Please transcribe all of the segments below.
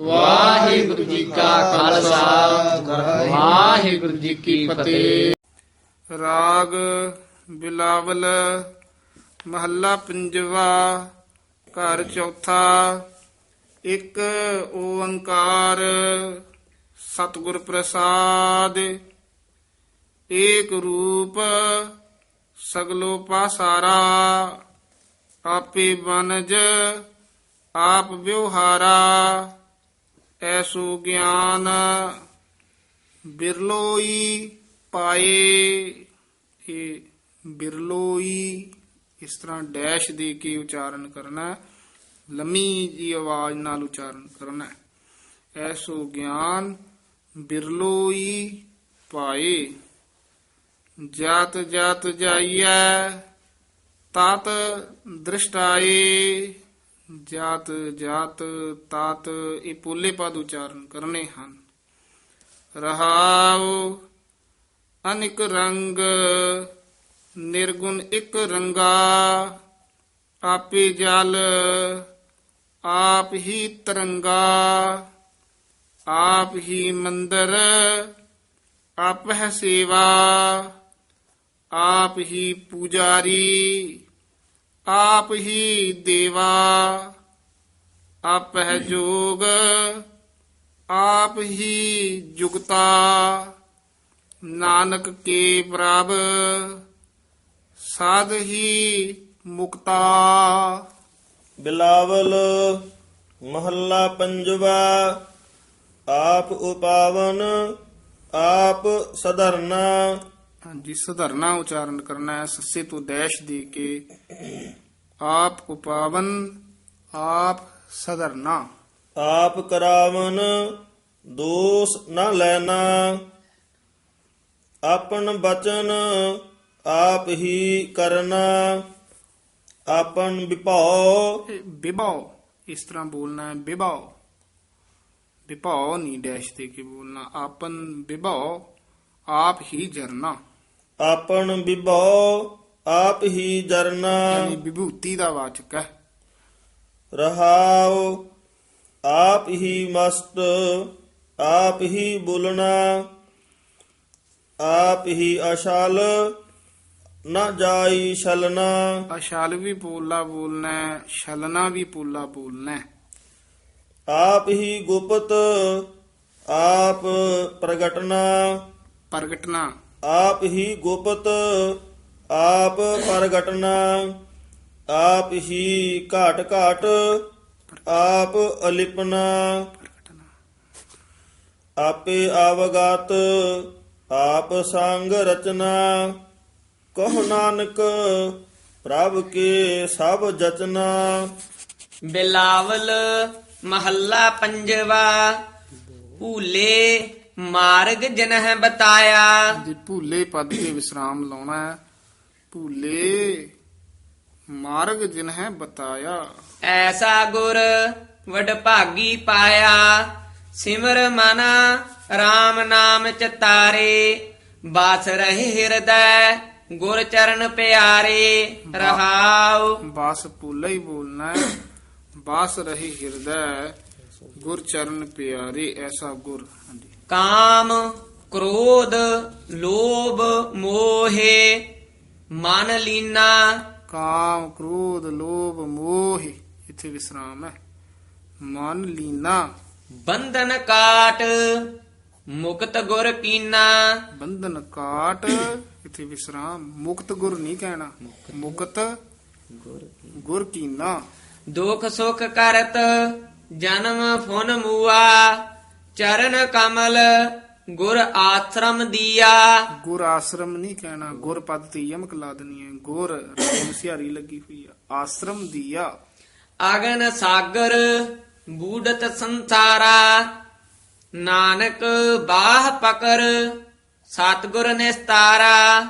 ਵਾਹਿਗੁਰੂ ਜੀ ਕਾ ਖਾਲਸਾ। ਵਾਹਿਗੁਰੂ ਜੀ ਕੀ ਫਤਿਹ। ਰਾਗ ਬਿਲਾਵਲ, ਮਹੱਲਾ ਪੰਜਵਾ, ਘਰ ਚੌਥਾ, ਇੱਕ ਓੰਕਾਰ, ਸਤਿਗੁਰ ਪ੍ਰਸਾਦ, ਏਕ ਰੂਪ, ਸਗਲੋ ਪਾਸਾਰਾ, ਆਪੇ ਬਨਜ, ਆਪ ਵਿਵਹਾਰਾ। ਐਸੋ ਗਿਆਨ ਬਿਰਲੋਈ ਪਾਏ। ਇਹ ਬਿਰਲੋਈ ਇਸ ਤਰ੍ਹਾਂ ਡੈਸ਼ ਦੇ ਕੇ ਉਚਾਰਨ ਕਰਨਾ ਲੰਮੀ ਜੀ ਆਵਾਜ਼ ਨਾਲ ਉਚਾਰਨ ਕਰਨਾ ਹੈ। ਐਸੋ ਗਿਆਨ ਬਿਰਲੋਈ ਪਾਏ। ਜਾਤ ਜਾਤ ਜਾਈਐ, ਤਤ ਦ੍ਰਿਸ਼ਟਾਏ। ਜਾਤ ਜਾਤ, ਤਾਤ, ਇਹ ਪੋਲੇ ਪਦ ਉਚਾਰਨ ਕਰਨੇ ਹਨ। ਰਹਾਉ ਅਨਿਕ ਰੰਗ, ਨਿਰਗੁਣ ਇੱਕ ਰੰਗਾ, ਆਪੇ ਜਲ, ਆਪ ਹੀ ਤਰੰਗਾ, ਆਪ ਹੀ ਮੰਦਰ ਆਪ ਹੈ ਸੇਵਾ, ਆਪ ਹੀ ਪੂਜਾਰੀ। ਆਪ ਹੀ ਦੇਵਾ ਆਪ ਹੈ ਜੋਗ, ਆਪ ਹੀ ਜੁਗਤਾ। ਨਾਨਕ ਕੇ ਪ੍ਰਭ, ਸਾਧ ਹੀ ਮੁਕਤਾ। ਬਿਲਾਵਲ ਮਹੱਲਾ ਪੰਜਵਾ, ਆਪ ਉਪਾਵਨ, ਆਪ ਸਧਰਨਾ। ਹਾਂਜੀ ਸਧਰਨਾ ਉਚਾਰਨ ਕਰਨਾ ਹੈ ਸੱਸੇ ਤੋਂ ਡੈਸ਼ ਦੇ ਕੇ ਆਪ ਉਪਾਵਨ ਆਪ ਸਧਰਨਾ। ਆਪ ਕਰਾਵਨ ਦੋਸ ਨ ਲੈਣਾ ਆਪਨ ਬਚਨ ਆਪ ਹੀ ਕਰਨਾ ਆਪਨ ਵਿਭਾਉ। ਬਿਭਾਉ ਇਸ ਤਰ੍ਹਾਂ ਬੋਲਣਾ ਹੈ ਬਿਭਾਉ ਵਿਭਾਉ ਨਹੀਂ ਡੈਸ਼ ਦੇ ਕੇ ਬੋਲਣਾ ਆਪਨ ਬਿਭਾਉ ਆਪ ਹੀ ਜਰਨਾ। ਆਪਨ ਵਿਭਾਉ ਆਪ ਹੀ ਜਰਨਾ। ਯਾਨੀ ਵਿਭੂਤੀ ਦਾ ਵਾਚਕ ਹੈ। ਰਹਾਉ ਆਪ ਹੀ ਮਸਤ ਆਪ ਹੀ ਬੋਲਣਾ। ਆਪ ਹੀ ਅਸ਼ਲ ਨਾ ਜਾਈ ਛਲਨਾ ਅਸ਼ਾਲ ਵੀ ਪੋਲਾ ਬੋਲਣਾ ਹੈ ਛਲਨਾ ਵੀ ਪੋਲਾ ਬੋਲਣਾ। ਹੈ ਆਪ ਹੀ ਗੁਪਤ ਆਪ ਪ੍ਰਗਟਨਾ। ਪ੍ਰਗਟਨਾ। ਆਪ ਹੀ ਗੁਪਤ, ਆਪ ਪ੍ਰਗਟਨਾ, ਆਪ ਹੀ ਘਾਟ ਘਾਟ, ਆਪ ਅਲਿਪਨਾ। ਆਪੇ ਆਵਗਤ, ਆਪ ਸੰਗ ਰਚਨਾ। ਕਹ ਨਾਨਕ, ਪ੍ਰਭ ਕੇ ਸਭ ਜਚਨਾ। ਬਿਲਾਵਲ ਮਹੱਲਾ ਪੰਜਵਾ, ਭੂਲੇ ਮਾਰਗ ਜਨਹ ਬਤਾਇਆ। ਜੀ ਭੂਲੇ ਪਦ ਤੇ ਵਿਸਰਾਮ ਲਾਉਣਾ ਹੈ ਭੂਲੇ ਮਾਰਗ ਜਿਨ ਹੈ ਬਤਾਇਆ। ਐਸਾ ਗੁਰ ਵਡਭਾਗੀ ਪਾਇਆ ਸਿਮਰ ਮਨ RAM ਨਾਮ ਚਤਾਰੇ ਬਾਸ ਰਹੇ ਹਿਰਦੈ ਗੁਰ ਚਰਨ ਪਿਆਰੇ ਰਹਾਉ। ਬਾਸ ਭੂਲਾ ਹੀ ਬੋਲਣਾ ਹੈ ਬਾਸ ਰਹੀ ਹਿਰਦੈ ਗੁਰ ਚਰਨ ਪਿਆਰੇ ਐਸਾ ਗੁਰ। ਹਾਂਜੀ। ਕਾਮ ਕ੍ਰੋਧ ਲੋਭ ਮੋਹੇ ਮਨ ਲੀਨਾ। ਕਾਮ ਕ੍ਰੋਧ ਲੋਭ ਮੋਹ ਇੱਥੇ ਵਿਸਰਾਮ ਹੈ। ਮਨ ਲੀਨਾ। ਬੰਧਨ ਕਾਟ ਮੁਕਤ ਗੁਰ ਕੀਨਾ ਬੰਧਨ ਕਾਟ ਇੱਥੇ ਵਿਸਰਾਮ। ਮੁਕਤ ਗੁਰ ਨਹੀਂ ਕਹਿਣਾ। ਮੁਕਤ ਗੁਰ ਕੀਨਾ ਦੁਖ ਸੁਖ ਕਰਤ ਜਨਮ ਫੁਨ ਮੂਆ। ਚਰਨ ਕਮਲ ਗੁਰ ਆਸ਼ਰਮ ਦੀਆ। ਗੁਰ ਆਸ਼ਰਮ ਨਹੀਂ ਕਹਿਣਾ ਗੁਰ ਪਦ ਤੇ ਯਮਕ ਲਾ ਦੇਣੀ ਹੈ। ਗੁਰ ਰੇਮ ਸਿਹਾਰੀ ਲੱਗੀ ਹੋਈ ਆ। ਆਸ਼ਰਮ ਦੀਆ। ਅਗਨ ਸਾਗਰ ਬੂਡਤ ਸੰਸਾਰਾ। ਨਾਨਕ ਬਾਹ ਪਕਰ ਸਤਗੁਰ ਨਿਸਤਾਰਾ।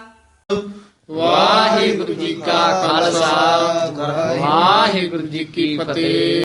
ਵਾਹਿਗੁਰੂ ਜੀ ਕਾ ਖਾਲਸਾ ਵਾਹਿਗੁਰੂ ਜੀ ਕੀ ਫਤਿਹ।